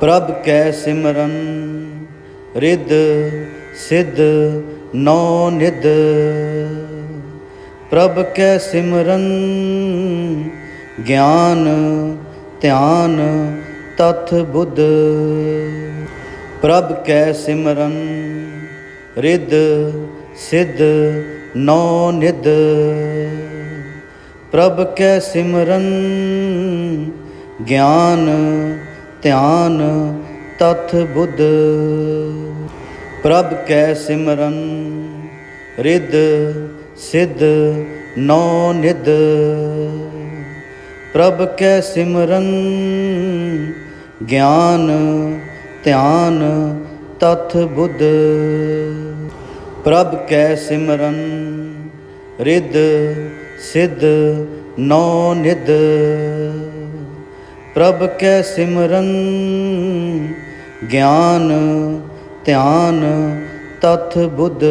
ਪ੍ਰਭ ਕੈ ਸਿਮਰਨ, ਰਿੱਧ ਸਿੱਧ ਨੌ ਨਿਦ ਪ੍ਰਭ ਕੈ ਸਿਮਰਨ, ਗਿਆਨ ਧਿਆਨ ਤਥ ਬੁੱਧ। ਪ੍ਰਭ ਕੈ ਸਿਮਰਨ, ਰਿੱਧ ਸਿੱਧ ਨੌ ਨਿਦ ਪ੍ਰਭ ਕੈ ਸਿਮਰਨ, ਗਿਆਨ ਧਿਆਨ ਤਥ ਬੁੱਧ। ਪ੍ਰਭ ਕੈ ਸਿਮਰਨ, ਰਿੱਧ ਸਿੱਧ, ਨੌ ਨਿਦ ਪ੍ਰਭ ਕੈ ਸਿਮਰਨ, ਗਿਆਨ ਧਿਆਨ ਤਥ ਬੁੱਧ। ਪ੍ਰਭ ਕੈ ਸਿਮਰਨ, ਰਿੱਧ ਸਿੱਧ, ਨੌ ਨਿਧ। ਪ੍ਰਭ ਕੈ ਸਿਮਰਨ ਗਿਆਨ ਧਿਆਨ ਤਥ ਬੁੱਧ।